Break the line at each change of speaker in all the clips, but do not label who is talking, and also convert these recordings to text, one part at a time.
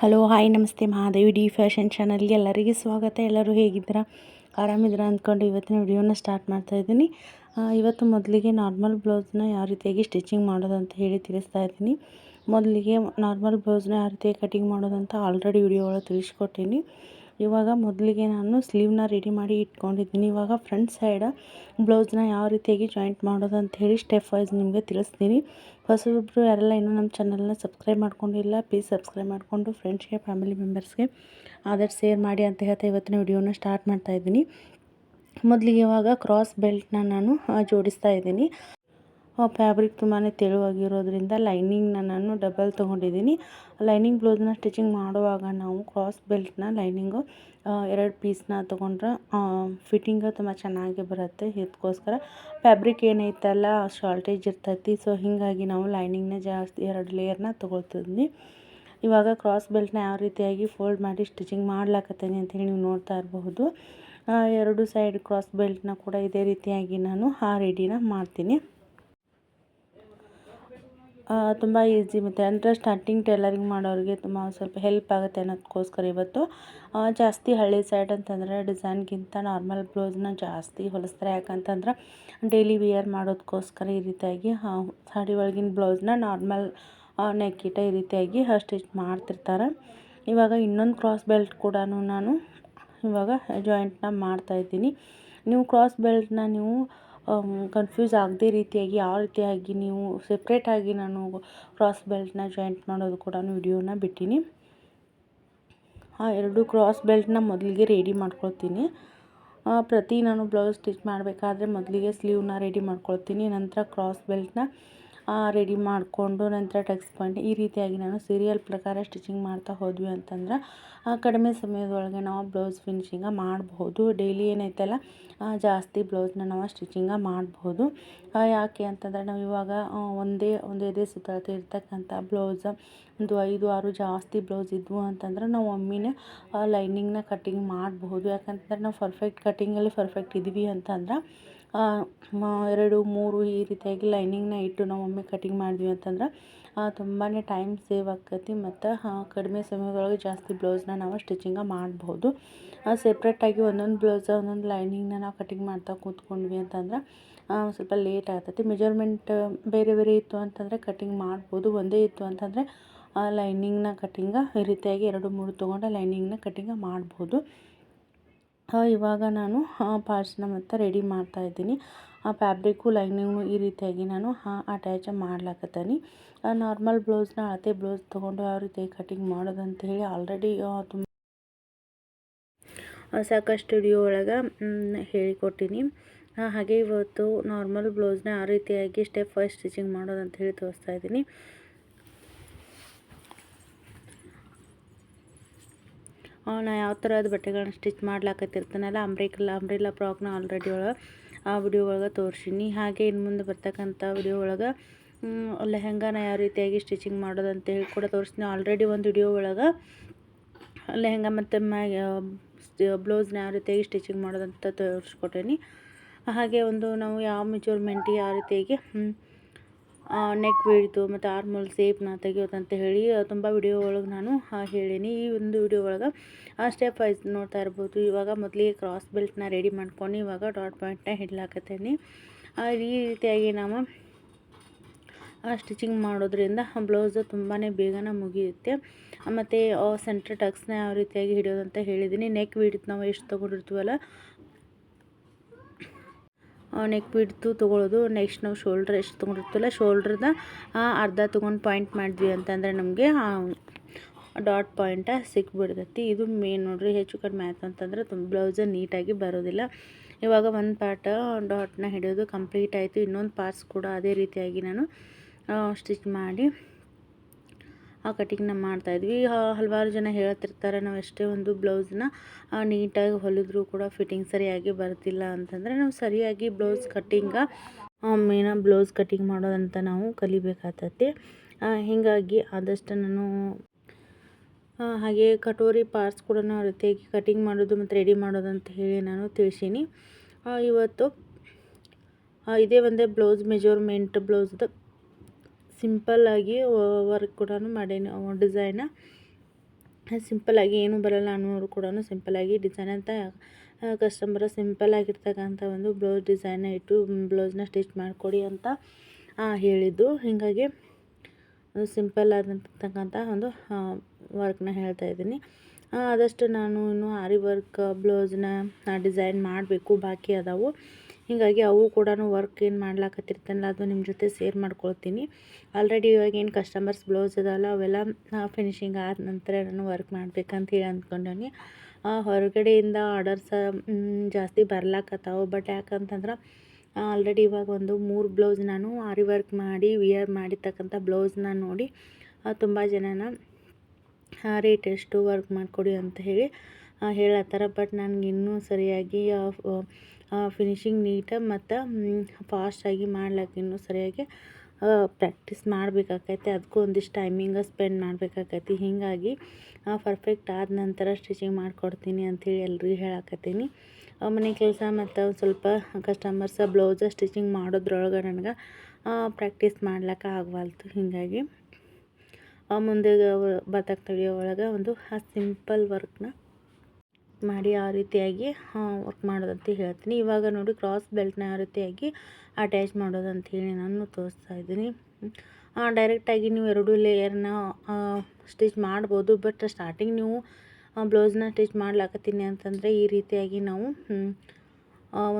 Hello, hi, ನಮಸ್ತೆ, Mahadevi, D fashion ಚಾನಲ್ಗೆ ಎಲ್ಲರಿಗೆ ಸ್ವಾಗತ. ಎಲ್ಲರೂ ಹೇಗಿದ್ದೀರಾ? ಆರಾಮಿದ್ದೀರಾ ಅಂದ್ಕೊಂಡು ಇವತ್ತಿನ ವಿಡಿಯೋನ ಸ್ಟಾರ್ಟ್ ಮಾಡ್ತಾ ಇದ್ದೀನಿ. ಇವತ್ತು ಮೊದಲಿಗೆ ನಾರ್ಮಲ್ ಬ್ಲೌಸ್ನ ಯಾವ ರೀತಿಯಾಗಿ ಸ್ಟಿಚಿಂಗ್ ಮಾಡೋದು ಅಂತ ಹೇಳಿ ತಿಳಿಸ್ತಾ ಇದ್ದೀನಿ. ಮೊದಲಿಗೆ ನಾರ್ಮಲ್ ಬ್ಲೌಸ್ನ ಯಾವ ರೀತಿಯಾಗಿ ಕಟಿಂಗ್ ಮಾಡೋದಂತ ಆಲ್ರೆಡಿ ವಿಡಿಯೋ ಒಳಗೆ ತಿಳಿಸ್ಕೊಟ್ಟೀನಿ. ಇವಾಗ ಮೊದಲಿಗೆ ನಾನು ಸ್ಲೀವ್ನ ರೆಡಿ ಮಾಡಿ ಇಟ್ಕೊಂಡಿದ್ದೀನಿ. ಇವಾಗ ಫ್ರಂಟ್ ಸೈಡ ಬ್ಲೌಸ್ನ ಯಾವ ರೀತಿಯಾಗಿ ಜಾಯಿಂಟ್ ಮಾಡೋದು ಅಂತ ಹೇಳಿ ಸ್ಟೆಪ್ ವೈಸ್ ನಿಮಗೆ ತಿಳಿಸ್ತೀನಿ. ಹೊಸಬ್ರು ಯಾರೆಲ್ಲ ಇನ್ನೂ ನಮ್ಮ ಚಾನಲ್ನ ಸಬ್ಸ್ಕ್ರೈಬ್ ಮಾಡ್ಕೊಂಡಿಲ್ಲ ಪ್ಲೀಸ್ ಸಬ್ಸ್ಕ್ರೈಬ್ ಮಾಡಿಕೊಂಡು ಫ್ರೆಂಡ್ಸ್ಗೆ ಫ್ಯಾಮಿಲಿ ಮೆಂಬರ್ಸ್ಗೆ ಆದಷ್ಟು ಶೇರ್ ಮಾಡಿ ಅಂತ ಹೇಳ್ತಾ ಇವತ್ತಿನ ವಿಡಿಯೋನ ಸ್ಟಾರ್ಟ್ ಮಾಡ್ತಾ ಇದ್ದೀನಿ. ಮೊದಲಿಗೆ ಇವಾಗ ಕ್ರಾಸ್ ಬೆಲ್ಟ್ನ ನಾನು ಜೋಡಿಸ್ತಾ ಇದ್ದೀನಿ. ಫ್ಯಾಬ್ರಿಕ್ ತುಂಬಾ ತೆಳುವಾಗಿರೋದ್ರಿಂದ ಲೈನಿಂಗ್ನ ನಾನು ಡಬಲ್ ತೊಗೊಂಡಿದ್ದೀನಿ. ಲೈನಿಂಗ್ ಬ್ಲೌಸ್ನ ಸ್ಟಿಚಿಂಗ್ ಮಾಡುವಾಗ ನಾವು ಕ್ರಾಸ್ ಬೆಲ್ಟ್ನ ಲೈನಿಂಗು ಎರಡು ಪೀಸ್ನ ತೊಗೊಂಡ್ರೆ ಫಿಟ್ಟಿಂಗು ತುಂಬ ಚೆನ್ನಾಗಿ ಬರುತ್ತೆ ಇದಕ್ಕೋಸ್ಕರ ಫ್ಯಾಬ್ರಿಕ್ ಏನೈತಲ್ಲ ಶಾರ್ಟೇಜ್ ಇರ್ತೈತಿ. ಸೊ ಹೀಗಾಗಿ ನಾವು ಲೈನಿಂಗ್ನ ಜಾಸ್ತಿ, ಎರಡು ಲೇಯರ್ನ ತೊಗೊಳ್ತಿದ್ವಿ. ಇವಾಗ ಕ್ರಾಸ್ ಬೆಲ್ಟ್ನ ಯಾವ ರೀತಿಯಾಗಿ ಫೋಲ್ಡ್ ಮಾಡಿ ಸ್ಟಿಚಿಂಗ್ ಮಾಡ್ಲಾಕತ್ತೀನಿ ಅಂತ ಹೇಳಿ ನೀವು ನೋಡ್ತಾ ಇರಬಹುದು. ಎರಡು ಸೈಡ್ ಕ್ರಾಸ್ ಬೆಲ್ಟ್ನ ಕೂಡ ಇದೇ ರೀತಿಯಾಗಿ ನಾನು ಆ ರೆಡಿನ ಮಾಡ್ತೀನಿ. ತುಂಬ ಈಸಿ ಮತ್ತು ಅಂದರೆ ಸ್ಟಾರ್ಟಿಂಗ್ ಟೈಲರಿಂಗ್ ಮಾಡೋರಿಗೆ ತುಂಬ ಸ್ವಲ್ಪ ಹೆಲ್ಪ್ ಆಗುತ್ತೆ ಅನ್ನೋದಕ್ಕೋಸ್ಕರ ಇವತ್ತು. ಜಾಸ್ತಿ ಹಳ್ಳಿ ಸೈಡ್ ಅಂತಂದರೆ ಡಿಸೈನ್ಗಿಂತ ನಾರ್ಮಲ್ ಬ್ಲೌಸ್ನ ಜಾಸ್ತಿ ಹೊಲಿಸ್ತಾರೆ. ಯಾಕಂತಂದ್ರೆ ಡೈಲಿ ವಿಯರ್ ಮಾಡೋದಕ್ಕೋಸ್ಕರ ಈ ರೀತಿಯಾಗಿ ಸಾಡಿ ಒಳಗಿನ ಬ್ಲೌಸ್ನ ನಾರ್ಮಲ್ ನೆಕ್ಕಿಟ ಈ ರೀತಿಯಾಗಿ ಸ್ಟಿಚ್ ಮಾಡ್ತಿರ್ತಾರೆ. ಇವಾಗ ಇನ್ನೊಂದು ಕ್ರಾಸ್ ಬೆಲ್ಟ್ ಕೂಡ ನಾನು ಇವಾಗ ಜಾಯಿಂಟ್ನ ಮಾಡ್ತಾಯಿದ್ದೀನಿ ನೀವು ಕ್ರಾಸ್ ಬೆಲ್ಟ್ನ ನೀವು ಕನ್ಫ್ಯೂಸ್ ಆಗದೇ ರೀತಿಯಾಗಿ ಯಾವ ರೀತಿಯಾಗಿ ನೀವು ಸೆಪ್ರೇಟಾಗಿ ನಾನು ಕ್ರಾಸ್ ಬೆಲ್ಟ್ನ ಜಾಯಿಂಟ್ ಮಾಡೋದು ಕೂಡ ವಿಡಿಯೋನ ಬಿಟ್ಟೀನಿ. ಆ ಎರಡು ಕ್ರಾಸ್ ಬೆಲ್ಟ್ನ ಮೊದಲಿಗೆ ರೆಡಿ ಮಾಡ್ಕೊಳ್ತೀನಿ. ಪ್ರತಿ ನಾನು ಬ್ಲೌಸ್ ಸ್ಟಿಚ್ ಮಾಡಬೇಕಾದ್ರೆ ಮೊದಲಿಗೆ ಸ್ಲೀವ್ನ ರೆಡಿ ಮಾಡ್ಕೊಳ್ತೀನಿ, ನಂತರ ಕ್ರಾಸ್ ಬೆಲ್ಟ್ನ ರೆಡಿ ಮಾಡಿಕೊಂಡು ನಂತರ ಟಕ್ಸ್ ಪಾಯಿಂಟ್ ಈ ರೀತಿಯಾಗಿ ನಾನು ಸೀರಿಯಲ್ ಪ್ರಕಾರ ಸ್ಟಿಚಿಂಗ್ ಮಾಡ್ತಾ ಹೋದ್ವಿ ಅಂತಂದ್ರೆ ಕಡಿಮೆ ಸಮಯದೊಳಗೆ ನಾವು ಬ್ಲೌಸ್ ಫಿನಿಶಿಂಗ ಮಾಡಬಹುದು. ಡೈಲಿ ಏನೈತಲ್ಲ ಜಾಸ್ತಿ ಬ್ಲೌಸ್ನ ನಾವು ಸ್ಟಿಚಿಂಗ ಮಾಡಬಹುದು. ಯಾಕೆ ಅಂತಂದರೆ, ನಾವು ಇವಾಗ ಒಂದೇ, ಒಂದು ಎದೆ ಸುತ್ತ ಇರ್ತಕ್ಕಂಥ ಬ್ಲೌಸ್ ಒಂದು ಐದು, ಆರು ಜಾಸ್ತಿ ಬ್ಲೌಸ್ ಇದ್ವು ಅಂತಂದ್ರೆ, ನಾವು ಒಮ್ಮೆನೇ ಲೈನಿಂಗ್ನ ಕಟ್ಟಿಂಗ್ ಮಾಡಬಹುದು. ಯಾಕಂತಂದ್ರೆ, ನಾವು ಪರ್ಫೆಕ್ಟ್ ಕಟ್ಟಿಂಗಲ್ಲಿ ಪರ್ಫೆಕ್ಟ್ ಇದ್ವಿ ಅಂತಂದ್ರೆ ಎರಡು, ಮೂರು ಈ ರೀತಿಯಾಗಿ ಲೈನಿಂಗ್ನ ಇಟ್ಟು ನಾವು ಒಮ್ಮೆ ಕಟಿಂಗ್ ಮಾಡಿದ್ವಿ ಅಂತಂದ್ರೆ ತುಂಬಾ ಟೈಮ್ ಸೇವ್ ಆಕತಿ ಮತ್ತು ಕಡಿಮೆ ಸಮಯದೊಳಗೆ ಜಾಸ್ತಿ ಬ್ಲೌಸ್ನ ನಾವು ಸ್ಟಿಚಿಂಗ ಮಾಡ್ಬೋದು. ಸೆಪ್ರೇಟಾಗಿ ಒಂದೊಂದು ಬ್ಲೌಸ್, ಒಂದೊಂದು ಲೈನಿಂಗ್ನ ನಾವು ಕಟಿಂಗ್ ಮಾಡ್ತಾ ಕೂತ್ಕೊಂಡ್ವಿ ಅಂತಂದ್ರೆ ಸ್ವಲ್ಪ ಲೇಟ್ ಆಗ್ತೈತಿ. ಮೆಜರ್ಮೆಂಟ್ ಬೇರೆ ಬೇರೆ ಇತ್ತು ಅಂತಂದರೆ ಕಟಿಂಗ್ ಮಾಡ್ಬೋದು, ಒಂದೇ ಇತ್ತು ಅಂತಂದರೆ ಲೈನಿಂಗ್ನ ಕಟಿಂಗ ಈ ರೀತಿಯಾಗಿ ಎರಡು, ಮೂರು ತೊಗೊಂಡು ಲೈನಿಂಗ್ನ ಕಟಿಂಗ ಮಾಡ್ಬೋದು. ಇವಾಗ ನಾನು ಪಾರ್ಟ್ಸ್ನ ಮತ್ತು ರೆಡಿ ಮಾಡ್ತಾ ಇದ್ದೀನಿ. ಆ ಫ್ಯಾಬ್ರಿಕ್ಕು ಲೈನಿಂಗು ಈ ರೀತಿಯಾಗಿ ನಾನು ಅಟ್ಯಾಚ್ ಮಾಡ್ಲಾಕತ್ತೀನಿ. ನಾರ್ಮಲ್ ಬ್ಲೌಸ್ನ ಅಳತೆ ಬ್ಲೌಸ್ ತೊಗೊಂಡು ಯಾವ ರೀತಿ ಕಟಿಂಗ್ ಮಾಡೋದು ಅಂತ ಹೇಳಿ ಆಲ್ರೆಡಿ ತುಂಬ ಸಾಕಷ್ಟು ಸ್ಟುಡಿಯೋ ಒಳಗೆ ಹೇಳಿಕೊಟ್ಟಿನಿ. ಹಾಗೆ ಇವತ್ತು ನಾರ್ಮಲ್ ಬ್ಲೌಸ್ನ ಆ ರೀತಿಯಾಗಿ ಸ್ಟೆಪ್ ಬೈ ಸ್ಟಿಚಿಂಗ್ ಮಾಡೋದಂತ ಹೇಳಿ ತೋರಿಸ್ತಾ ಇದ್ದೀನಿ. ನಾ ಯಾವ ಥರದ ಬಟ್ಟೆಗಳನ್ನ ಸ್ಟಿಚ್ ಮಾಡ್ಲಾಕತ್ತಿರ್ತಾನಲ್ಲ ಅಂಬ್ರೇಕಲ್ಲ ಅಂಬ್ರಿಲ್ಲ ಫ್ರಾಕ್ನ ಆಲ್ರೆಡಿ ಒಳಗೆ ಆ ವಿಡಿಯೋ ಒಳಗೆ ತೋರಿಸೀನಿ. ಹಾಗೆ ಇನ್ನು ಮುಂದೆ ಬರ್ತಕ್ಕಂಥ ವಿಡಿಯೋ ಒಳಗೆ ಲೆಹೆಂಗಾನ ಯಾವ ರೀತಿಯಾಗಿ ಸ್ಟಿಚಿಂಗ್ ಮಾಡೋದು ಅಂತ ಹೇಳಿ ಕೂಡ ತೋರಿಸ್ತೀನಿ ಆಲ್ರೆಡಿ ಒಂದು ವಿಡಿಯೋ ಒಳಗೆ ಲೆಹೆಂಗಾ ಮತ್ತು ಮ್ಯಾ ಬ್ಲೌಸ್ನ ಯಾವ ರೀತಿಯಾಗಿ ಸ್ಟಿಚಿಂಗ್ ಮಾಡೋದಂತ ತೋರಿಸ್ಕೊಟ್ಟೇನಿ. ಹಾಗೆ ಒಂದು ನಾವು ಯಾವ ಮೆಜರ್ಮೆಂಟಿಗೆ ಯಾವ ರೀತಿಯಾಗಿ ನೆಕ್ ಬೀಳ್ತು ಮತ್ತು ಆರ್ಮೋಲ್ ಸೇಪ್ನ ತೆಗಿಯೋದಂತ ಹೇಳಿ ತುಂಬ ವಿಡಿಯೋ ಒಳಗೆ ನಾನು ಹೇಳೀನಿ. ಈ ಒಂದು ವಿಡಿಯೋ ಒಳಗೆ ಸ್ಟೆಪ್ ವೈಸ್ ನೋಡ್ತಾ ಇರ್ಬೋದು. ಇವಾಗ ಮೊದಲಿಗೆ ಕ್ರಾಸ್ ಬೆಲ್ಟ್ನ ರೆಡಿ ಮಾಡ್ಕೊಂಡು ಇವಾಗ ಡಾಟ್ ಪಾಯಿಂಟ್ನ ಹಿಡ್ಲಾಕತ್ತೀನಿ ಈ ರೀತಿಯಾಗಿ ನಾವು ಸ್ಟಿಚಿಂಗ್ ಮಾಡೋದ್ರಿಂದ ಬ್ಲೌಸು ತುಂಬಾ ಬೇಗನೆ ಮುಗಿಯುತ್ತೆ. ಮತ್ತು ಸೆಂಟ್ರ್ ಟಕ್ಸ್ನ ಯಾವ ರೀತಿಯಾಗಿ ಹಿಡಿಯೋದಂತ ಹೇಳಿದ್ದೀನಿ ನೆಕ್ ಬಿಡ್ತು ನಾವು ಎಷ್ಟು ತೊಗೊಂಡಿರ್ತೀವಲ್ಲ ನೆಕ್ ಬಿಡ್ತು ತೊಗೊಳೋದು. ನೆಕ್ಸ್ಟ್ ನಾವು ಶೋಲ್ಡ್ರ್ ಎಷ್ಟು ತೊಗೊಂಡಿರ್ತಲ್ಲ ಶೋಲ್ಡ್ರದ ಅರ್ಧ ತೊಗೊಂಡು ಪಾಯಿಂಟ್ ಮಾಡಿದ್ವಿ ಅಂತಂದರೆ ನಮಗೆ ಡಾಟ್ ಪಾಯಿಂಟ ಸಿಕ್ಬಿಡ್ತೈತಿ. ಇದು ಮೇನ್ ನೋಡ್ರಿ, ಹೆಚ್ಚು ಕಡಿಮೆ ಆಯ್ತು ಅಂತಂದ್ರೆ ತುಂಬ ಬ್ಲೌಸ ನೀಟಾಗಿ ಬರೋದಿಲ್ಲ. ಇವಾಗ ಒಂದು ಪಾರ್ಟ್ ಡಾಟ್ನ ಹಿಡಿಯೋದು ಕಂಪ್ಲೀಟ್ ಆಯಿತು. ಇನ್ನೊಂದು ಪಾರ್ಟ್ಸ್ ಕೂಡ ಅದೇ ರೀತಿಯಾಗಿ ನಾನು ಸ್ಟಿಚ್ ಮಾಡಿ ಆ ಕಟಿಂಗ್ನ ಮಾಡ್ತಾಯಿದ್ವಿ ಹಲವಾರು ಜನ ಹೇಳ್ತಿರ್ತಾರೆ ನಾವು ಎಷ್ಟೇ ಒಂದು ಬ್ಲೌಸ್ನ ನೀಟಾಗಿ ಹೊಲಿದ್ರೂ ಕೂಡ ಫಿಟ್ಟಿಂಗ್ ಸರಿಯಾಗಿ ಬರ್ತಿಲ್ಲ ಅಂತಂದರೆ ನಾವು ಸರಿಯಾಗಿ ಬ್ಲೌಸ್ ಕಟ್ಟಿಂಗ ಮೇನ ಬ್ಲೌಸ್ ಕಟ್ಟಿಂಗ್ ಮಾಡೋದಂತ ನಾವು ಕಲಿಬೇಕಾಗ್ತೈತಿ ಹೀಗಾಗಿ ಆದಷ್ಟು ನಾನು ಹಾಗೆ ಕಟೋರಿ ಪಾರ್ಟ್ಸ್ ಕೂಡ ರೀತಿಯಾಗಿ ಕಟಿಂಗ್ ಮಾಡೋದು ಮತ್ತು ರೆಡಿ ಮಾಡೋದು ಅಂತ ಹೇಳಿ ನಾನು ತಿಳಿಸೀನಿ. ಇವತ್ತು ಇದೇ ಒಂದೇ ಬ್ಲೌಸ್, ಮೆಜರ್ಮೆಂಟ್ ಬ್ಲೌಸ್ದು ಸಿಂಪಲ್ಲಾಗಿ ವರ್ಕ್ ಕೂಡ ಮಾಡೀನಿ ಡಿಸೈನ ಸಿಂಪಲ್ಲಾಗಿ ಏನೂ ಬರಲ್ಲ ಅನ್ನೋರು ಕೂಡ ಸಿಂಪಲ್ಲಾಗಿ ಡಿಸೈನ್ ಅಂತ ಕಸ್ಟಮರ ಸಿಂಪಲ್ಲಾಗಿರ್ತಕ್ಕಂಥ ಒಂದು ಬ್ಲೌಸ್ ಡಿಸೈನ್ ಇಟ್ಟು ಬ್ಲೌಸ್ನ ಸ್ಟಿಚ್ ಮಾಡಿಕೊಡಿ ಅಂತ ಹೇಳಿದ್ದು. ಹೀಗಾಗಿ ಸಿಂಪಲ್ ಆದಂತಕ್ಕಂಥ ಒಂದು ವರ್ಕ್ನ ಹೇಳ್ತಾ ಇದ್ದೀನಿ. ಆದಷ್ಟು ನಾನು ಇನ್ನು ಆರಿ ವರ್ಕ್ ಬ್ಲೌಸ್ನ ಡಿಸೈನ್ ಮಾಡಬೇಕು, ಬಾಕಿ ಅದಾವು. ಹೀಗಾಗಿ ಅವು ಕೂಡ ವರ್ಕ್ ಏನು ಮಾಡ್ಲಾಕತ್ತಿರ್ತಾನಲ್ಲ, ಅದು ನಿಮ್ಮ ಜೊತೆ ಸೇರ್ ಮಾಡ್ಕೊಳ್ತೀನಿ. ಆಲ್ರೆಡಿ ಇವಾಗ ಏನು ಕಸ್ಟಮರ್ಸ್ ಬ್ಲೌಸ್ ಅದಲ್ಲ ಅವೆಲ್ಲ ಫಿನಿಶಿಂಗ್ ಆದ ನಂತರ ನಾನು ವರ್ಕ್ ಮಾಡ್ಬೇಕಂತ ಹೇಳಿ ಅಂದ್ಕೊಂಡೀನಿ ಹೊರಗಡೆಯಿಂದ ಆರ್ಡರ್ಸ್ ಜಾಸ್ತಿ ಬರ್ಲಾಕತ್ತಾವು. ಬಟ್ ಯಾಕಂತಂದ್ರೆ ಆಲ್ರೆಡಿ ಇವಾಗ ಒಂದು ಮೂರು ಬ್ಲೌಸ್ ನಾನು ಆರಿ ವರ್ಕ್ ಮಾಡಿ ವಿಯರ್ ಮಾಡಿರ್ತಕ್ಕಂಥ ಬ್ಲೌಸ್ನ ನೋಡಿ ತುಂಬ ಜನನ ರೇಟ್ ಎಷ್ಟು ವರ್ಕ್ ಮಾಡಿಕೊಡಿ ಅಂತ ಹೇಳಿ ಹೇಳತ್ತಾರ. ಬಟ್ ನನಗೆ ಇನ್ನೂ ಸರಿಯಾಗಿ ಫಿನಿಶಿಂಗ್ ನೀಟಾಗಿ ಮತ್ತು ಫಾಸ್ಟಾಗಿ ಮಾಡ್ಲಿಕ್ಕೆ ಇನ್ನೂ ಸರಿಯಾಗಿ ಪ್ರಾಕ್ಟೀಸ್ ಮಾಡಬೇಕಾಕೈತಿ. ಅದಕ್ಕೂ ಒಂದಿಷ್ಟು ಟೈಮಿಂಗ ಸ್ಪೆಂಡ್ ಮಾಡ್ಬೇಕಾಕೈತಿ. ಹೀಗಾಗಿ ಪರ್ಫೆಕ್ಟ್ ಆದ ನಂತರ ಸ್ಟಿಚಿಂಗ್ ಮಾಡಿಕೊಡ್ತೀನಿ ಅಂಥೇಳಿ ಎಲ್ರಿಗೂ ಹೇಳಕತ್ತೀನಿ. ಮನೆ ಕೆಲಸ ಮತ್ತು ಒಂದು ಸ್ವಲ್ಪ ಕಸ್ಟಮರ್ಸ ಬ್ಲೌಸ ಸ್ಟಿಚಿಂಗ್ ಮಾಡೋದ್ರೊಳಗೆ ನನಗೆ ಪ್ರಾಕ್ಟೀಸ್ ಮಾಡ್ಲಿಕ್ಕೆ ಆಗವಲ್ತು. ಹೀಗಾಗಿ ಮುಂದೆ ಬರ್ತಕ್ಕ ಒಳಗೆ ಒಂದು ಸಿಂಪಲ್ ವರ್ಕ್ನ ಮಾಡಿ ಆ ರೀತಿಯಾಗಿ ವರ್ಕ್ ಮಾಡೋದಂತ ಹೇಳ್ತೀನಿ. ಇವಾಗ ನೋಡಿ ಕ್ರಾಸ್ ಬೆಲ್ಟ್ನ ಯಾವ ರೀತಿಯಾಗಿ ಅಟ್ಯಾಚ್ ಮಾಡೋದಂತ ಹೇಳಿ ನಾನು ತೋರಿಸ್ತಾ ಇದ್ದೀನಿ. ಡೈರೆಕ್ಟಾಗಿ ನೀವು ಎರಡು ಲೇಯರ್ನ ಸ್ಟಿಚ್ ಮಾಡ್ಬೋದು. ಬಟ್ ಸ್ಟಾರ್ಟಿಂಗ್ ನೀವು ಬ್ಲೌಸ್ನ ಸ್ಟಿಚ್ ಮಾಡ್ಲಾಕತ್ತೀನಿ ಅಂತಂದರೆ ಈ ರೀತಿಯಾಗಿ ನಾವು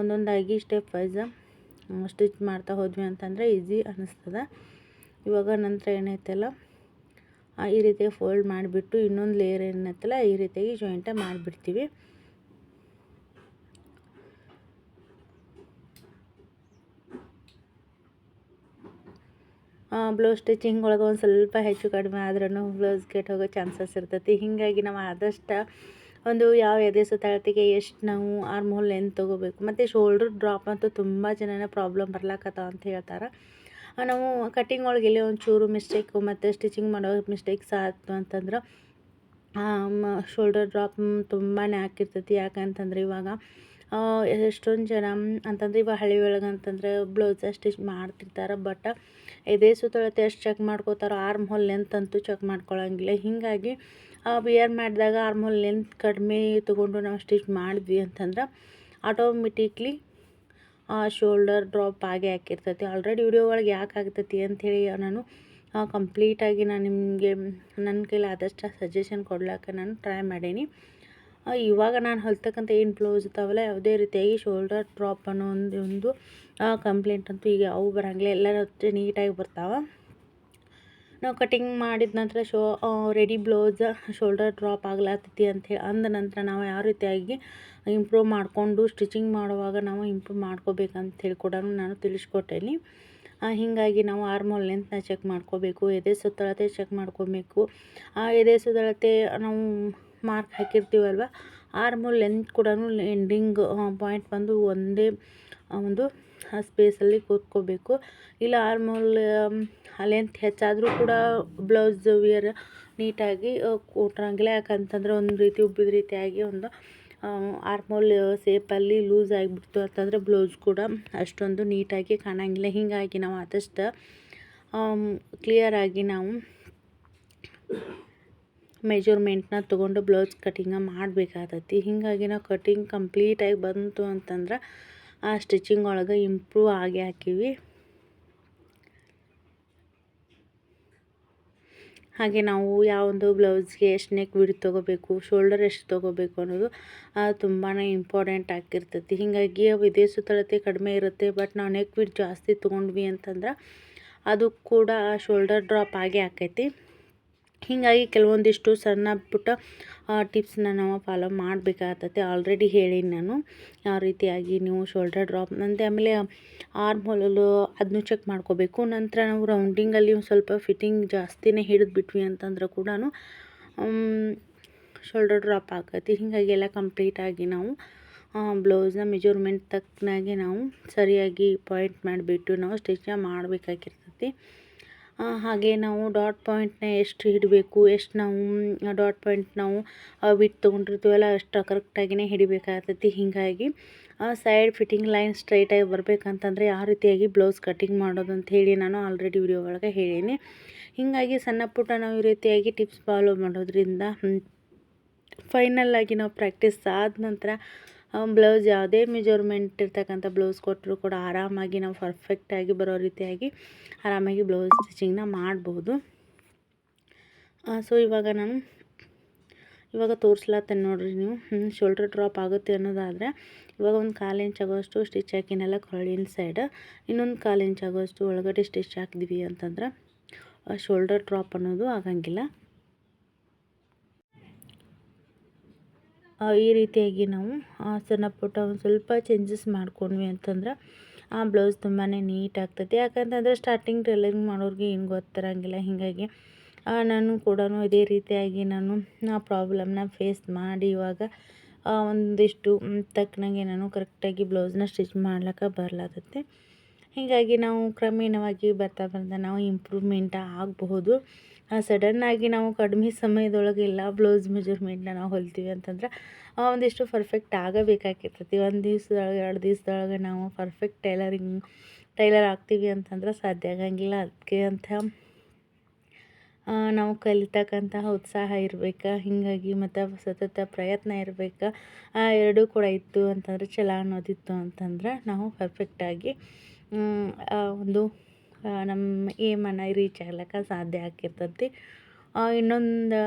ಒಂದೊಂದಾಗಿ ಸ್ಟೆಪ್ ವೈಸ್ ಸ್ಟಿಚ್ ಮಾಡ್ತಾ ಹೋದ್ವಿ ಅಂತಂದರೆ ಈಸಿ ಅನ್ನಿಸ್ತದೆ ಇವಾಗ ನಂತರ ಏನೈತಲ್ಲ ಈ ರೀತಿಯಾಗಿ ಫೋಲ್ಡ್ ಮಾಡಿಬಿಟ್ಟು ಇನ್ನೊಂದು ಲೇಯರ್ ಏನತ್ತಲ್ಲ ಈ ರೀತಿಯಾಗಿ ಜಾಯಿಂಟ ಮಾಡಿಬಿಡ್ತೀವಿ. ಬ್ಲೌಸ್ ಸ್ಟಿಚಿಂಗ್ ಒಳಗೆ ಒಂದು ಸ್ವಲ್ಪ ಹೆಚ್ಚು ಕಡಿಮೆ ಆದ್ರೂ ಬ್ಲೌಸ್ ಕೆಟ್ಟು ಹೋಗೋ ಚಾನ್ಸಸ್ ಇರ್ತೈತಿ. ಹೀಗಾಗಿ ನಾವು ಆದಷ್ಟು ಒಂದು ಯಾವ ಎದೆ ಸುತ್ತಾಳತಿಗೆ ಎಷ್ಟು ನಾವು ಆರ್ಮೋಲ್ ಲೆಂತ್ ತೊಗೋಬೇಕು. ಮತ್ತು ಶೋಲ್ಡ್ರ್ ಡ್ರಾಪ್ ಅಂತೂ ತುಂಬ ಜನನ ಪ್ರಾಬ್ಲಮ್ ಬರ್ಲಾಕತ್ತಾವ ಅಂತ ಹೇಳ್ತಾರೆ. ನಾವು ಕಟ್ಟಿಂಗ್ ಒಳಗೆ ಎಲ್ಲೇ ಒಂಚೂರು ಮಿಸ್ಟೇಕು ಮತ್ತು ಸ್ಟಿಚಿಂಗ್ ಮಾಡೋ ಮಿಸ್ಟೇಕ್ಸ್ ಆಯ್ತು ಅಂತಂದ್ರೆ ಶೋಲ್ಡರ್ ಡ್ರಾಪ್ ತುಂಬಾ ಆಗಿರ್ತೈತಿ ಯಾಕಂತಂದ್ರೆ ಇವಾಗ ಎಷ್ಟೊಂದು ಜನ ಅಂತಂದ್ರೆ ಇವಾಗ ಹಳ್ಳಿ ಒಳಗೆ ಅಂತಂದ್ರೆ ಬ್ಲೌಸ ಸ್ಟಿಚ್ ಮಾಡ್ತಿರ್ತಾರೆ ಬಟ್ ಎದೆ ಸುತ್ತಳತೆ ಎಷ್ಟು ಚೆಕ್ ಮಾಡ್ಕೋತಾರೋ ಆರ್ಮ್ ಹೋಲ್ ಲೆಂತ್ ಅಂತೂ ಚೆಕ್ ಮಾಡ್ಕೊಳ್ಳೋಂಗಿಲ್ಲ ಹೀಗಾಗಿ ವಿಯರ್ ಮಾಡಿದಾಗ ಆರ್ಮ್ ಹೋಲ್ ಲೆಂತ್ ಕಡಿಮೆ ತೊಗೊಂಡು ನಾವು ಸ್ಟಿಚ್ ಮಾಡಿದ್ವಿ ಅಂತಂದ್ರೆ ಆಟೋಮೆಟಿಕ್ಲಿ ಶೋಲ್ಡರ್ ಡ್ರಾಪ್ ಆಗೇ ಹಾಕಿರ್ತೈತಿ. ಆಲ್ರೆಡಿ ವಿಡಿಯೋ ಒಳಗೆ ಯಾಕೆ ಆಗ್ತೈತಿ ಅಂಥೇಳಿ ನಾನು ಕಂಪ್ಲೀಟಾಗಿ ನಾನು ನಿಮಗೆ ನನ್ನ ಕೈಲಿ ಆದಷ್ಟು ಸಜೆಷನ್ ಕೊಡ್ಲಿಕ್ಕೆ ನಾನು ಟ್ರೈ ಮಾಡೀನಿ. ಇವಾಗ ನಾನು ಹೊಲ್ತಕ್ಕಂಥ ಏನು ಬ್ಲೌಸ್ ಇರ್ತಾವಲ್ಲ ಯಾವುದೇ ರೀತಿಯಾಗಿ ಶೋಲ್ಡರ್ ಡ್ರಾಪ್ ಅನ್ನೋ ಒಂದು ಒಂದು ಕಂಪ್ಲೇಂಟ್ ಅಂತೂ ಈಗ ಅವು ಬರೋಂಗಿಲ್ಲ. ಅಷ್ಟೇ ನೀಟಾಗಿ ಬರ್ತಾವೆ. ನಾವು ಕಟಿಂಗ್ ಮಾಡಿದ ನಂತರ ಶೋ ರೆಡಿ ಬ್ಲೌಸ್ ಶೋಲ್ಡರ್ ಡ್ರಾಪ್ ಆಗ್ಲತ್ತೈತಿ ಅಂಥೇಳಿ ಅಂದ ನಂತರ ನಾವು ಯಾವ ರೀತಿಯಾಗಿ ಇಂಪ್ರೂವ್ ಮಾಡಿಕೊಂಡು ಸ್ಟಿಚಿಂಗ್ ಮಾಡುವಾಗ ನಾವು ಇಂಪ್ರೂವ್ ಮಾಡ್ಕೋಬೇಕಂತ ಹೇಳಿ ಕೂಡ ನಾನು ತಿಳಿಸ್ಕೊಟ್ಟೇನಿ. ಹೀಗಾಗಿ ನಾವು ಆರ್ಮೋಲ್ ಲೆಂತ್ನ ಚೆಕ್ ಮಾಡ್ಕೋಬೇಕು, ಎದೆ ಸುತ್ತಳತೆ ಚೆಕ್ ಮಾಡ್ಕೋಬೇಕು. ಆ, ಎದೆ ಸುತ್ತಳತೆ ನಾವು ಮಾರ್ಕ್ ಹಾಕಿರ್ತೀವಲ್ವ? ಆರ್ಮೋಲ್ ಲೆಂತ್ ಕೂಡ ಎಂಡಿಂಗ್ ಪಾಯಿಂಟ್ ಬಂದು ಒಂದೇ ಒಂದು ಸ್ಪೇಸಲ್ಲಿ ಕೂತ್ಕೋಬೇಕು. ಇಲ್ಲ ಆರ್ಮೋಲ್ ಲೆಂತ್ ಹೆಚ್ಚಾದರೂ ಕೂಡ ಬ್ಲೌಸ್ ವಿಯರ್ ನೀಟಾಗಿ ಕೊಟ್ರಂಗಿಲ್ಲ. ಯಾಕಂತಂದ್ರೆ ಒಂದು ರೀತಿ, ಉಬ್ಬಿದ ರೀತಿಯಾಗಿ ಒಂದು ಆರ್ಮೋಲ್ ಸೇಪಲ್ಲಿ ಲೂಸ್ ಆಗಿಬಿಡ್ತು ಅಂತಂದರೆ ಬ್ಲೌಸ್ ಕೂಡ ಅಷ್ಟೊಂದು ನೀಟಾಗಿ ಕಾಣಂಗಿಲ್ಲ. ಹೀಗಾಗಿ ನಾವು ಆದಷ್ಟು ಕ್ಲಿಯರಾಗಿ ನಾವು ಮೆಜರ್ಮೆಂಟ್ನ ತೊಗೊಂಡು ಬ್ಲೌಸ್ ಕಟಿಂಗ ಮಾಡಬೇಕಾಗ್ತೈತಿ ಹೀಗಾಗಿ ನಾವು ಕಟಿಂಗ್ ಕಂಪ್ಲೀಟಾಗಿ ಬಂತು ಅಂತಂದ್ರೆ ಆ ಸ್ಟಿಚಿಂಗ್ ಒಳಗೆ ಇಂಪ್ರೂವ್ ಆಗಿ ಹಾಕೀವಿ. ಹಾಗೆ ನಾವು ಯಾವೊಂದು ಬ್ಲೌಸ್ಗೆ ಎಷ್ಟು ನೆಕ್ ವಿಡ್ ತೊಗೋಬೇಕು ಶೋಲ್ಡರ್ ಎಷ್ಟು ತೊಗೋಬೇಕು ಅನ್ನೋದು ಅದು ತುಂಬಾ ಇಂಪಾರ್ಟೆಂಟ್ ಆಗಿರ್ತೈತಿ. ಹೀಗಾಗಿ ವಿದೇಶ ಸುತ್ತಳತೆ ಕಡಿಮೆ ಇರುತ್ತೆ ಬಟ್ ನಾವು ನೆಕ್ ವಿಡ್ ಜಾಸ್ತಿ ತೊಗೊಂಡ್ವಿ ಅಂತಂದ್ರೆ, ಅದು ಕೂಡ ಶೋಲ್ಡರ್ ಡ್ರಾಪ್ ಆಗೇ ಆಕೈತಿ. ಹೀಗಾಗಿ ಕೆಲವೊಂದಿಷ್ಟು ಸಣ್ಣ ಪುಟ್ಟ ಟಿಪ್ಸ್ನ ನಾವು ಫಾಲೋ ಮಾಡಬೇಕಾಗತ್ತೆ ಆಲ್ರೆಡಿ ಹೇಳೀನಿ ನಾನು. ಯಾವ ರೀತಿಯಾಗಿ ನೀವು ಶೋಲ್ಡರ್ ಡ್ರಾಪ್ ನಂತೆ ಆಮೇಲೆ ಆರ್ಮ್ ಹೋಲಲು ಅದನ್ನು ಚೆಕ್ ಮಾಡ್ಕೋಬೇಕು. ನಂತರ ನಾವು ರೌಂಡಿಂಗಲ್ಲಿ ಒಂದು ಸ್ವಲ್ಪ ಫಿಟ್ಟಿಂಗ್ ಜಾಸ್ತಿನೇ ಹಿಡಿದ್ಬಿಟ್ವಿ ಅಂತಂದ್ರೆ ಕೂಡ ಶೋಲ್ಡರ್ ಡ್ರಾಪ್ ಆಗತ್ತೆ ಹೀಗಾಗಿ ಎಲ್ಲ ಕಂಪ್ಲೀಟಾಗಿ ನಾವು ಬ್ಲೌಸ್ನ ಮೆಜರ್ಮೆಂಟ್ ತಕ್ಕನಾಗೆ ನಾವು ಸರಿಯಾಗಿ ಪಾಯಿಂಟ್ ಮಾಡಿಬಿಟ್ಟು ನಾವು ಸ್ಟಿಚ್ನ ಮಾಡಬೇಕಾಗಿರ್ತೈತಿ. ಹಾಗೆ ನಾವು ಡಾಟ್ ಪಾಯಿಂಟ್ನ ಎಷ್ಟು ಹಿಡಬೇಕು, ಎಷ್ಟು ನಾವು ಡಾಟ್ ಪಾಯಿಂಟ್ ನಾವು ವಿಟ್ ತೊಗೊಂಡಿರ್ತೀವಲ್ಲ, ಅಷ್ಟು ಕರೆಕ್ಟಾಗಿಯೇ ಹಿಡಿಬೇಕಾಗ್ತೈತಿ. ಹೀಗಾಗಿ ಸೈಡ್ ಫಿಟ್ಟಿಂಗ್ ಲೈನ್ ಸ್ಟ್ರೈಟಾಗಿ ಬರಬೇಕಂತಂದರೆ ಯಾವ ರೀತಿಯಾಗಿ ಬ್ಲೌಸ್ ಕಟ್ಟಿಂಗ್ ಮಾಡೋದು ಅಂತ ಹೇಳಿ ನಾನು ಆಲ್ರೆಡಿ ವಿಡಿಯೋ ಒಳಗೆ ಹೇಳೀನಿ. ಹೀಗಾಗಿ, ಸಣ್ಣ ಪುಟ್ಟ ನಾವು ಈ ರೀತಿಯಾಗಿ ಟಿಪ್ಸ್ ಫಾಲೋ ಮಾಡೋದ್ರಿಂದ ಫೈನಲ್ ಆಗಿ ನಾವು ಪ್ರಾಕ್ಟೀಸ್ ಆದ ನಂತರ ಬ್ಲೌಸ್ ಯಾವುದೇ ಮೆಜರ್ಮೆಂಟ್ ಇರ್ತಕ್ಕಂಥ ಬ್ಲೌಸ್ ಕೊಟ್ಟರು ಕೂಡ ಆರಾಮಾಗಿ ನಾವು ಪರ್ಫೆಕ್ಟಾಗಿ ಬರೋ ರೀತಿಯಾಗಿ ಆರಾಮಾಗಿ ಬ್ಲೌಸ್ ಸ್ಟಿಚಿಂಗ್ನ ಮಾಡ್ಬೋದು. ಸೊ ಇವಾಗ ನಾನು ಇವಾಗ ತೋರಿಸ್ಲತ್ತೇನೆ ನೋಡಿರಿ ನೀವು. ಶೋಲ್ಡ್ರ್ ಡ್ರಾಪ್ ಆಗುತ್ತೆ ಅನ್ನೋದಾದರೆ ಇವಾಗ ಒಂದು ಕಾಲು ಇಂಚ್ ಆಗೋಷ್ಟು ಸ್ಟಿಚ್ ಹಾಕಿನೆಲ್ಲ ಕೊರಳಿನ ಸೈಡ್ ಇನ್ನೊಂದು ಕಾಲು ಇಂಚ್ ಆಗೋಷ್ಟು ಒಳಗಡೆ ಸ್ಟಿಚ್ ಹಾಕಿದ್ವಿ ಅಂತಂದ್ರೆ ಶೋಲ್ಡರ್ ಡ್ರಾಪ್ ಅನ್ನೋದು ಆಗಂಗಿಲ್ಲ. ಈ ರೀತಿಯಾಗಿ ನಾವು ಸಣ್ಣ ಪುಟ್ಟ ಒಂದು ಸ್ವಲ್ಪ ಚೇಂಜಸ್ ಮಾಡ್ಕೊಂಡ್ವಿ ಅಂತಂದ್ರೆ ಆ ಬ್ಲೌಸ್ ತುಂಬಾ ನೀಟ್ ಆಗ್ತೈತೆ. ಯಾಕಂತಂದರೆ ಸ್ಟಾರ್ಟಿಂಗ್ ಟೈಲರಿಂಗ್ ಮಾಡೋರಿಗೆ ಏನು ಗೊತ್ತಿರಂಗಿಲ್ಲ. ಹೀಗಾಗಿ ನಾನು ಕೂಡ ಇದೇ ರೀತಿಯಾಗಿ ನಾನು ಆ ಪ್ರಾಬ್ಲಮ್ನ ಫೇಸ್ ಮಾಡಿ ಇವಾಗ ಒಂದಿಷ್ಟು ತಕ್ಕನಾಗೆ ನಾನು ಕರೆಕ್ಟಾಗಿ ಬ್ಲೌಸ್ನ ಸ್ಟಿಚ್ ಮಾಡ್ಲಿಕ್ಕೆ ಬರಲಾಗತ್ತೆ ಹೀಗಾಗಿ ನಾವು ಕ್ರಮೇಣವಾಗಿ ಬರ್ತಾ ಬರ್ತಾ ನಾವು ಇಂಪ್ರೂವ್ಮೆಂಟ್ ಆಗಬಹುದು. ಸಡನ್ನಾಗಿ ನಾವು ಕಡಿಮೆ ಸಮಯದೊಳಗೆ ಎಲ್ಲ ಬ್ಲೌಸ್ ಮೆಜರ್ಮೆಂಟ್ನ ನಾವು ಹೊಲ್ತೀವಿ ಅಂತಂದ್ರೆ ಒಂದಿಷ್ಟು ಪರ್ಫೆಕ್ಟ್ ಆಗಬೇಕಾಗಿರ್ತೈತಿ ಒಂದು ದಿವ್ಸದೊಳಗೆ, ಎರಡು ದಿವ್ಸದೊಳಗೆ ನಾವು ಪರ್ಫೆಕ್ಟ್ ಟೈಲರಿಂಗ್ ಟೈಲರ್ ಆಗ್ತೀವಿ ಅಂತಂದ್ರೆ ಸಾಧ್ಯ ಆಗಂಗಿಲ್ಲ. ಅದಕ್ಕೆ ಅಂತ ನಾವು ಕಲಿತಕ್ಕಂತಹ ಉತ್ಸಾಹ ಇರಬೇಕು, ಹೀಗಾಗಿ ಮತ್ತು ಸತತ ಪ್ರಯತ್ನ ಇರಬೇಕು. ಎರಡೂ ಕೂಡ ಇತ್ತು ಅಂತಂದರೆ ಛಲ ಅನ್ನೋದಿತ್ತು ಅಂತಂದ್ರೆ ನಾವು ಪರ್ಫೆಕ್ಟಾಗಿ ಒಂದು ನಮ್ಮ ಏಮನ್ನು ರೀಚ್ ಆಗ್ಲಿಕ್ಕೆ ಸಾಧ್ಯ ಆಗಿರ್ತೈತಿ. ಇನ್ನೊಂದು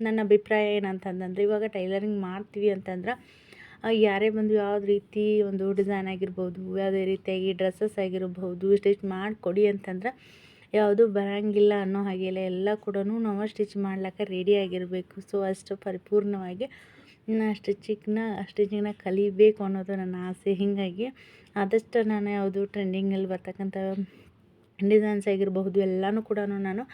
ನನ್ನ ಅಭಿಪ್ರಾಯ ಏನಂತಂದ್ರೆ, ಇವಾಗ ಟೈಲರಿಂಗ್ ಮಾಡ್ತೀವಿ ಅಂತಂದ್ರೆ ಯಾರೇ ಬಂದು ಯಾವ್ದು ರೀತಿ ಒಂದು ಡಿಸೈನ್ ಆಗಿರ್ಬೋದು, ಯಾವುದೇ ರೀತಿಯಾಗಿ ಡ್ರೆಸ್ಸಸ್ ಆಗಿರಬಹುದು ಸ್ಟಿಚ್ ಮಾಡಿಕೊಡಿ ಅಂತಂದ್ರೆ, ಯಾವುದೂ ಬರೋಂಗಿಲ್ಲ ಅನ್ನೋ ಹಾಗೆಲ್ಲ ಎಲ್ಲ ಕೂಡ ನಾವು ಸ್ಟಿಚ್ ಮಾಡ್ಲಿಕ್ಕೆ ರೆಡಿ ಆಗಿರಬೇಕು. ಸೊ, ಅಷ್ಟು ಪರಿಪೂರ್ಣವಾಗಿ ನಾ ಸ್ಟಿಚಿಂಗ್ನ ಸ್ಟಿಚಿಂಗ್ನ ಕಲಿಬೇಕು ಅನ್ನೋದು ನನ್ನ ಆಸೆ. ಹೀಗಾಗಿ ಆದಷ್ಟು ನಾನು ಯಾವುದು ಟ್ರೆಂಡಿಂಗಲ್ಲಿ ಬರ್ತಕ್ಕಂಥ ಡಿಸೈನ್ಸ್ ಆಗಿರಬಹುದು, ಎಲ್ಲನೂ ಕೂಡ ನಾನು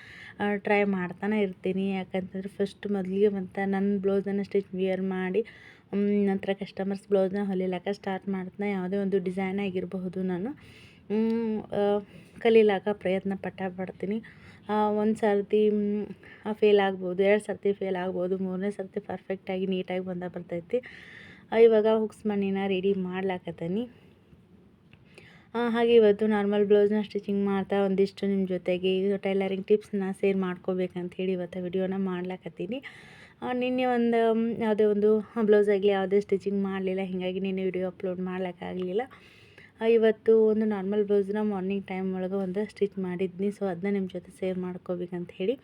ಟ್ರೈ ಮಾಡ್ತಾನೆ ಇರ್ತೀನಿ. ಯಾಕಂತಂದರೆ ಫಸ್ಟ್ ಮೊದಲಿಗೆ ಮತ್ತು ನನ್ನ ಬ್ಲೌಸನ್ನು ಸ್ಟಿಚ್ ವಿಯರ್ ಮಾಡಿ ನಂತರ ಕಸ್ಟಮರ್ಸ್ ಬ್ಲೌಸ್ನ ಹೊಲಿಲಿಕ್ಕೆ ಸ್ಟಾರ್ಟ್ ಮಾಡ್ತಾನೆ ಯಾವುದೇ ಒಂದು ಡಿಸೈನ್ ಆಗಿರಬಹುದು ನಾನು. ಕಲೀಲಾಕ ಪ್ರಯತ್ನ ಪಟ್ಟ ಪಡ್ತೀನಿ ಒಂದು ಸರ್ತಿ ಫೇಲ್ ಆಗ್ಬೋದು ಎರಡು ಸರ್ತಿ ಫೇಲ್ ಆಗ್ಬೋದು ಮೂರನೇ ಸರ್ತಿ ಪರ್ಫೆಕ್ಟಾಗಿ ನೀಟಾಗಿ ಬಂದ ಬರ್ತೈತಿ. ಇವಾಗ ಹುಕ್ಸ್ ಮಣ್ಣಿನ ರೆಡಿ ಮಾಡ್ಲಾಕತ್ತೀನಿ. ಹಾಗೆ ಇವತ್ತು ನಾರ್ಮಲ್ ಬ್ಲೌಸ್ನ ಸ್ಟಿಚಿಂಗ್ ಮಾಡ್ತಾ ಒಂದಿಷ್ಟು ನಿಮ್ಮ ಜೊತೆಗೆ. ಟೈಲರಿಂಗ್ ಟಿಪ್ಸ್ನ ಶೇರ್ ಮಾಡ್ಕೋಬೇಕಂಥೇಳಿ ಇವತ್ತು ವಿಡಿಯೋನ ಮಾಡ್ಲಾಕತ್ತೀನಿ. ನಿನ್ನೆ ಒಂದು ಯಾವುದೇ ಒಂದು ಬ್ಲೌಸ್ ಆಗಲಿ, ಯಾವುದೇ ಸ್ಟಿಚಿಂಗ್ ಮಾಡಲಿಲ್ಲ, ಹೀಗಾಗಿ ನೀನು ವಿಡಿಯೋ ಅಪ್ಲೋಡ್ ಮಾಡ್ಲಿಕ್ಕಾಗಲಿಲ್ಲ ಇವತ್ತು ಒಂದು ನಾರ್ಮಲ್ ಬ್ಲೌಸ್ನ ಮಾರ್ನಿಂಗ್ ಟೈಮ್ ಒಳಗೆ ಒಂದು ಸ್ಟಿಚ್ ಮಾಡಿದ್ನಿ. ಸೊ ಅದನ್ನ ನಿಮ್ಮ ಜೊತೆ ಸೇರ್ ಮಾಡ್ಕೋಬೇಕಂತ ಹೇಳಿ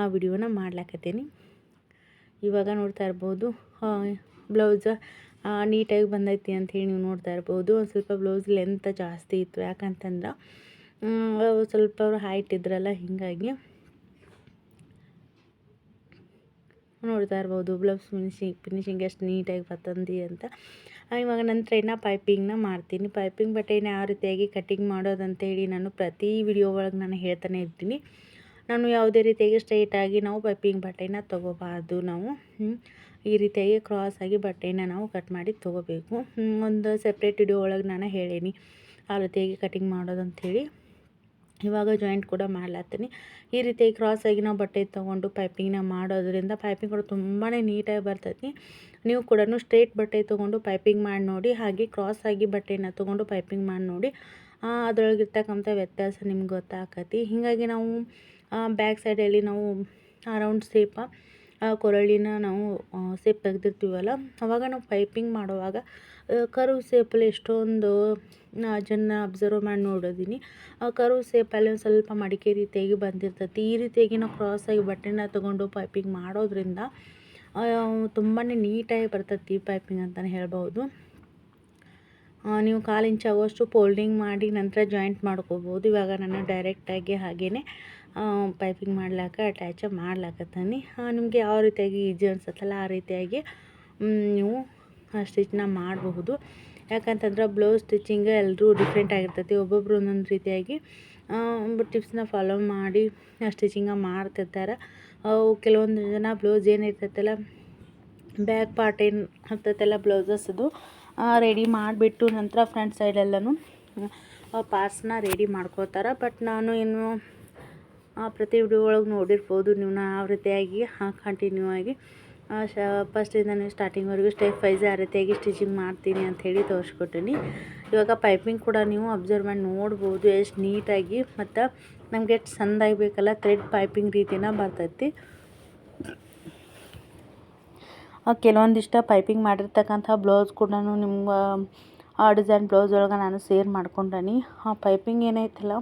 ಆ ವಿಡಿಯೋನ ಮಾಡ್ಲಾಕತ್ತೀನಿ. ಇವಾಗ ನೋಡ್ತಾ ಇರ್ಬೋದು ಬ್ಲೌಸ್ ನೀಟಾಗಿ ಬಂದೈತಿ ಹೇಳಿ ನೀವು ನೋಡ್ತಾ ಇರ್ಬೋದು. ಒಂದು ಸ್ವಲ್ಪ ಬ್ಲೌಸ್ ಲೆಂತ್ ಜಾಸ್ತಿ ಇತ್ತು. ಯಾಕಂತಂದ್ರೆ ಸ್ವಲ್ಪ ಅವರು ಹೈಟ್ ಇದ್ರಲ್ಲ, ಹೀಗಾಗಿ ನೋಡ್ತಾ ಇರ್ಬೋದು. ಬ್ಲೌಸ್ ಫಿನಿಶಿಂಗ್ ಫಿನಿಶಿಂಗ್ ಎಷ್ಟು ನೀಟಾಗಿ ಬರ್ತಂದಿ ಅಂತ. ಇವಾಗ ನಂತರ ಇನ್ನು ಪೈಪಿಂಗ್ನ ಮಾಡ್ತೀನಿ. ಪೈಪಿಂಗ್ ಬಟ್ಟೆನ ಯಾವ ರೀತಿಯಾಗಿ ಕಟ್ಟಿಂಗ್ ಮಾಡೋದಂತೇಳಿ ನಾನು ಪ್ರತಿ ವಿಡಿಯೋ ಒಳಗೆ ನಾನು ಹೇಳ್ತಾನೆ ಇರ್ತೀನಿ. ನಾನು ಯಾವುದೇ ರೀತಿಯಾಗಿ ಸ್ಟ್ರೈಟಾಗಿ ನಾವು ಪೈಪಿಂಗ್ ಬಟ್ಟೆನ ತೊಗೋಬಾರ್ದು ನಾವು. ಈ ರೀತಿಯಾಗಿ ಕ್ರಾಸ್ ಆಗಿ ಬಟ್ಟೆನ ನಾವು ಕಟ್ ಮಾಡಿ ತೊಗೋಬೇಕು. ಒಂದು ಸೆಪ್ರೇಟ್ ವಿಡಿಯೋ ಒಳಗೆ ನಾನು ಹೇಳೀನಿ. ಆ ರೀತಿಯಾಗಿ ಕಟಿಂಗ್ ಮಾಡೋದು ಅಂಥೇಳಿ ಇವಾಗ ಜಾಯಿಂಟ್ ಕೂಡ ಮಾಡ್ಲತ್ತೀನಿ. ಈ ರೀತಿಯಾಗಿ ಕ್ರಾಸಾಗಿ ನಾವು ಬಟ್ಟೆ ತೊಗೊಂಡು ಪೈಪಿಂಗ್ನ ಮಾಡೋದ್ರಿಂದ ಪೈಪಿಂಗ್ ಕೂಡ ತುಂಬಾ ನೀಟಾಗಿ ಬರ್ತೈತಿ. ನೀವು ಕೂಡ ಸ್ಟ್ರೇಟ್ ಬಟ್ಟೆ ತೊಗೊಂಡು ಪೈಪಿಂಗ್ ಮಾಡಿ ನೋಡಿ, ಹಾಗೆ ಕ್ರಾಸ್ ಆಗಿ ಬಟ್ಟೆನ ತೊಗೊಂಡು ಪೈಪಿಂಗ್ ಮಾಡಿ ನೋಡಿ ಅದರೊಳಗಿರ್ತಕ್ಕಂಥ ವ್ಯತ್ಯಾಸ ನಿಮ್ಗೆ ಗೊತ್ತಾಕತಿ. ಹೀಗಾಗಿ ನಾವು ಬ್ಯಾಕ್ ಸೈಡಲ್ಲಿ ನಾವು ಅರೌಂಡ್ ಸೇಪ ಕೊರಳಿನ ನಾವು ಸೇಪ್ ತೆಗೆದಿರ್ತೀವಲ್ಲ, ಅವಾಗ ನಾವು ಪೈಪಿಂಗ್ ಮಾಡುವಾಗ ಕರು ಸೇಪಲ್ಲಿ ಎಷ್ಟೊಂದು ಜನ ಅಬ್ಸರ್ವ್ ಮಾಡಿ ನೋಡಿದ್ದೀನಿ ಆ ಕರು ಸೇಪಲ್ಲಿ ಒಂದು ಸ್ವಲ್ಪ ಮಡಿಕೆ ರೀತಿಯಾಗಿ ಬಂದಿರ್ತೈತಿ. ಈ ರೀತಿಯಾಗಿ ನಾವು ಕ್ರಾಸಾಗಿ ಬಟ್ಟೆನ ತೊಗೊಂಡು ಪೈಪಿಂಗ್ ಮಾಡೋದ್ರಿಂದ ತುಂಬಾ ನೀಟಾಗಿ ಬರ್ತೈತಿ ಪೈಪಿಂಗ್ ಅಂತಲೇ ಹೇಳ್ಬೋದು ನೀವು ಕಾಲು ಇಂಚ್ ಫೋಲ್ಡಿಂಗ್ ಮಾಡಿ ನಂತರ ಜಾಯಿಂಟ್ ಮಾಡ್ಕೋಬೋದು. ಇವಾಗ ನಾನು ಡೈರೆಕ್ಟಾಗಿ ಹಾಗೆಯೇ ಪೈಪಿಂಗ್ ಮಾಡ್ಲಾಕ ಅಟ್ಯಾಚ ಮಾಡ್ಲಾಕತ್ತೀನಿ ನಿಮಗೆ ಯಾವ ರೀತಿಯಾಗಿ ಈಜಿ ಅನ್ಸತ್ತಲ್ಲ, ಆ ರೀತಿಯಾಗಿ ನೀವು ಸ್ಟಿಚ್ನ ಮಾಡಬಹುದು. ಯಾಕಂತಂದ್ರೆ ಬ್ಲೌಸ್ ಸ್ಟಿಚಿಂಗ್ ಎಲ್ಲರೂ ಡಿಫ್ರೆಂಟ್ ಆಗಿರ್ತೈತಿ. ಒಬ್ಬೊಬ್ಬರು ಒಂದೊಂದು ರೀತಿಯಾಗಿ ಟಿಪ್ಸ್ನ ಫಾಲೋ ಮಾಡಿ ಸ್ಟಿಚಿಂಗ ಮಾಡ್ತಿರ್ತಾರೆ. ಕೆಲವೊಂದು ಜನ ಬ್ಲೌಸ್ ಏನಿರ್ತೈತಲ್ಲ ಬ್ಯಾಕ್ ಪಾರ್ಟ್ ಏನು ಆಗ್ತೈತಲ್ಲ ಬ್ಲೌಸಸ್ದು ರೆಡಿ ಮಾಡಿಬಿಟ್ಟು ನಂತರ ಫ್ರಂಟ್ ಸೈಡೆಲ್ಲನೂ ಪಾರ್ಟ್ಸ್ನ ರೆಡಿ ಮಾಡ್ಕೋತಾರೆ. ಬಟ್ ನಾನು ಏನು ಪ್ರತಿ ವಿಡಿಯೋ ಒಳಗೆ ನೋಡಿರ್ಬೋದು. ನೀವು ಯಾವ ರೀತಿಯಾಗಿ ಕಂಟಿನ್ಯೂ ಆಗಿ ಶ ಫಸ್ಟಿಂದ ನೀವು ಸ್ಟಾರ್ಟಿಂಗ್ವರೆಗೂ ಸ್ಟೆಪ್ ವೈಸ್ ಆ ರೀತಿಯಾಗಿ ಸ್ಟಿಚಿಂಗ್ ಮಾಡ್ತೀನಿ ಅಂತ ಹೇಳಿ ತೋರಿಸ್ಕೊಟ್ಟಿನಿ. ಇವಾಗ ಪೈಪಿಂಗ್ ಕೂಡ ನೀವು ಅಬ್ಸರ್ವ್ ಮಾಡಿ ನೋಡ್ಬೋದು. ಎಷ್ಟು ನೀಟಾಗಿ ಮತ್ತು ನಮಗೆ ಎಷ್ಟು ಚೆಂದಾಗಿ ಬೇಕಲ್ಲ ಥ್ರೆಡ್ ಪೈಪಿಂಗ್ ರೀತಿನ ಬರ್ತೈತಿ. ಕೆಲವೊಂದಿಷ್ಟು ಪೈಪಿಂಗ್ ಮಾಡಿರ್ತಕ್ಕಂಥ ಬ್ಲೌಸ್ ಕೂಡ ನಿಮ್ಗೆ ಆ ಡಿಸೈನ್ ಬ್ಲೌಸ್ ಒಳಗೆ ನಾನು ಸೇರ್ ಮಾಡ್ಕೊಂಡೇನಿ. ಆ ಪೈಪಿಂಗ್ ಏನೈತಲ್ಲ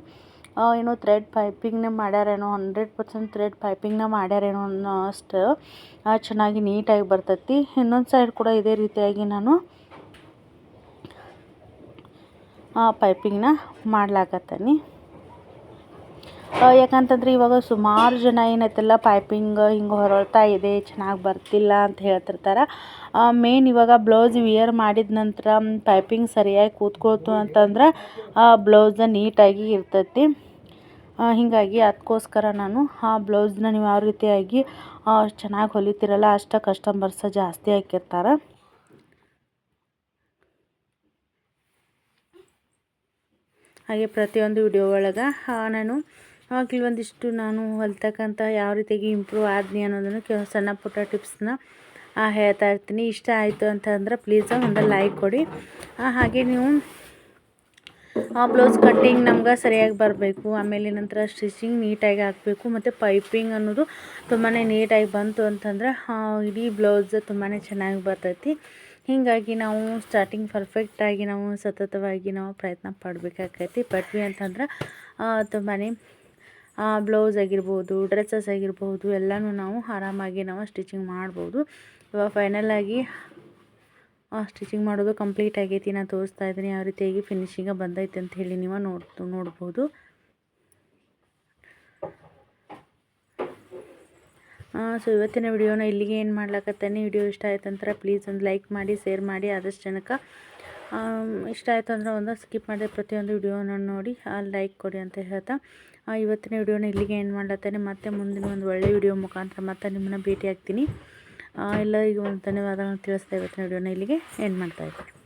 ಏನೋ ಥ್ರೆಡ್ ಪೈಪಿಂಗ್ನೇ ಮಾಡ್ಯಾರೇನೋ ಹಂಡ್ರೆಡ್ ಪರ್ಸೆಂಟ್ ಥ್ರೆಡ್ ಪೈಪಿಂಗ್ನ ಮಾಡ್ಯಾರೇನೋ ಅನ್ನೋ ಅಷ್ಟು ಚೆನ್ನಾಗಿ ನೀಟಾಗಿ ಬರ್ತೈತಿ. ಇನ್ನೊಂದು ಸೈಡ್ ಕೂಡ ಇದೇ ರೀತಿಯಾಗಿ ನಾನು ಪೈಪಿಂಗ್ನ ಮಾಡ್ಲಾಕತ್ತೀನಿ. ಯಾಕಂತಂದ್ರೆ ಇವಾಗ ಸುಮಾರು ಜನ ಏನೈತಲ್ಲ ಪೈಪಿಂಗ್ ಹಿಂಗೆ ಹೊರಳ್ತಾ ಇದೆ, ಚೆನ್ನಾಗಿ ಬರ್ತಿಲ್ಲ ಅಂತ ಹೇಳ್ತಿರ್ತಾರೆ. ಮೇನ್ ಇವಾಗ ಬ್ಲೌಸ್ ವಿಯರ್ ಮಾಡಿದ ನಂತರ ಪೈಪಿಂಗ್ ಸರಿಯಾಗಿ ಕೂತ್ಕೊಳ್ತು ಅಂತಂದ್ರೆ ಬ್ಲೌಸ ನೀಟಾಗಿ ಇರ್ತೈತಿ. ಹೀಗಾಗಿ ಅದಕ್ಕೋಸ್ಕರ ನಾನು ಆ ಬ್ಲೌಸ್ನ ನೀವು ಯಾವ ರೀತಿಯಾಗಿ ಚೆನ್ನಾಗಿ ಹೊಲಿತೀರಲ್ಲ, ಅಷ್ಟು ಕಸ್ಟಮರ್ಸ ಜಾಸ್ತಿ ಹಾಕಿರ್ತಾರೆ. ಹಾಗೆ ಪ್ರತಿಯೊಂದು ವಿಡಿಯೋ ಒಳಗೆ ನಾನು ಕೆಲವೊಂದಿಷ್ಟು ನಾನು ಹೊಲ್ತಕ್ಕಂಥ ಯಾವ ರೀತಿಯಾಗಿ ಇಂಪ್ರೂವ್ ಆದ್ನಿ ಅನ್ನೋದನ್ನು ಕೆಲವು ಸಣ್ಣ ಪುಟ್ಟ ಟಿಪ್ಸ್ನ ಹೇಳ್ತಾ ಇರ್ತೀನಿ. ಇಷ್ಟ ಆಯಿತು ಅಂತಂದ್ರೆ ಪ್ಲೀಸ್ ಒಂದು ಲೈಕ್ ಕೊಡಿ. ಹಾಗೆ ನೀವು ಆ ಬ್ಲೌಸ್ ಕಟ್ಟಿಂಗ್ ನಮ್ಗೆ ಸರಿಯಾಗಿ ಬರಬೇಕು. ಆಮೇಲೆ ನಂತರ ಸ್ಟಿಚಿಂಗ್ ನೀಟಾಗಿ ಹಾಕಬೇಕು. ಮತ್ತು ಪೈಪಿಂಗ್ ಅನ್ನೋದು ತುಂಬಾ ನೀಟಾಗಿ ಬಂತು ಅಂತಂದ್ರೆ ಇಡೀ ಬ್ಲೌಸ್ ತುಂಬಾ ಚೆನ್ನಾಗಿ ಬರ್ತೈತಿ. ಹೀಗಾಗಿ ನಾವು ಸ್ಟಾರ್ಟಿಂಗ್ ಪರ್ಫೆಕ್ಟಾಗಿ ನಾವು ಸತತವಾಗಿ ನಾವು ಪ್ರಯತ್ನ ಪಡಬೇಕಾಕೈತಿ. ಪಟ್ವಿ ಅಂತಂದ್ರೆ ತುಂಬಾ ಬ್ಲೌಸ್ ಆಗಿರ್ಬೋದು ಡ್ರೆಸ್ಸಸ್ ಆಗಿರ್ಬೋದು, ಎಲ್ಲನೂ ನಾವು ಆರಾಮಾಗಿ ನಾವು ಸ್ಟಿಚಿಂಗ್ ಮಾಡ್ಬೋದು. ಇವಾಗ ಫೈನಲಾಗಿ ಸ್ಟಿಚಿಂಗ್ ಮಾಡೋದು ಕಂಪ್ಲೀಟ್ ಆಗೈತಿ ನಾನು ತೋರಿಸ್ತಾ ಇದ್ದೀನಿ, ಯಾವ ರೀತಿಯಾಗಿ ಫಿನಿಶಿಂಗ ಬಂದೈತೆ ಅಂತ ಹೇಳಿ ನೀವು ನೋಡ್ ನೋಡ್ಬೋದು. ಸೊ ಇವತ್ತಿನ ವಿಡಿಯೋನ ಇಲ್ಲಿಗೆ ಏನು ಮಾಡ್ಲಕತ್ತೇನೆ. ವಿಡಿಯೋ ಇಷ್ಟ ಆಯ್ತು ಅಂದ್ರೆ ಪ್ಲೀಸ್ ಒಂದು ಲೈಕ್ ಮಾಡಿ ಶೇರ್ ಮಾಡಿ, ಆದಷ್ಟು ಜನಕ್ಕೆ ಇಷ್ಟ ಆಯಿತು ಅಂದರೆ ಒಂದು ಸ್ಕಿಪ್ ಮಾಡಿದೆ ಪ್ರತಿಯೊಂದು ವಿಡಿಯೋನ ನೋಡಿ ಲೈಕ್ ಕೊಡಿ ಅಂತ ಹೇಳ್ತಾ. ಇವತ್ತಿನ ವಿಡಿಯೋನ ಇಲ್ಲಿಗೆ ಏನು ಮಾಡ್ಲತ್ತೇನೆ. ಮತ್ತೆ ಮುಂದಿನ ಒಂದು ಒಳ್ಳೆ ವಿಡಿಯೋ ಮುಖಾಂತರ ಮತ್ತೆ ನಿಮ್ಮನ್ನ ಭೇಟಿ ಆಗ್ತೀನಿ ಈಗ ಒಂದು ಧನ್ಯವಾದಗಳನ್ನು ತಿಳಿಸ್ತಾ ಇವತ್ತಿನ ವಿಡಿಯೋನ ಇಲ್ಲಿಗೆ ಎಂಡ್ ಮಾಡ್ತಾಯಿದ್ದೀನಿ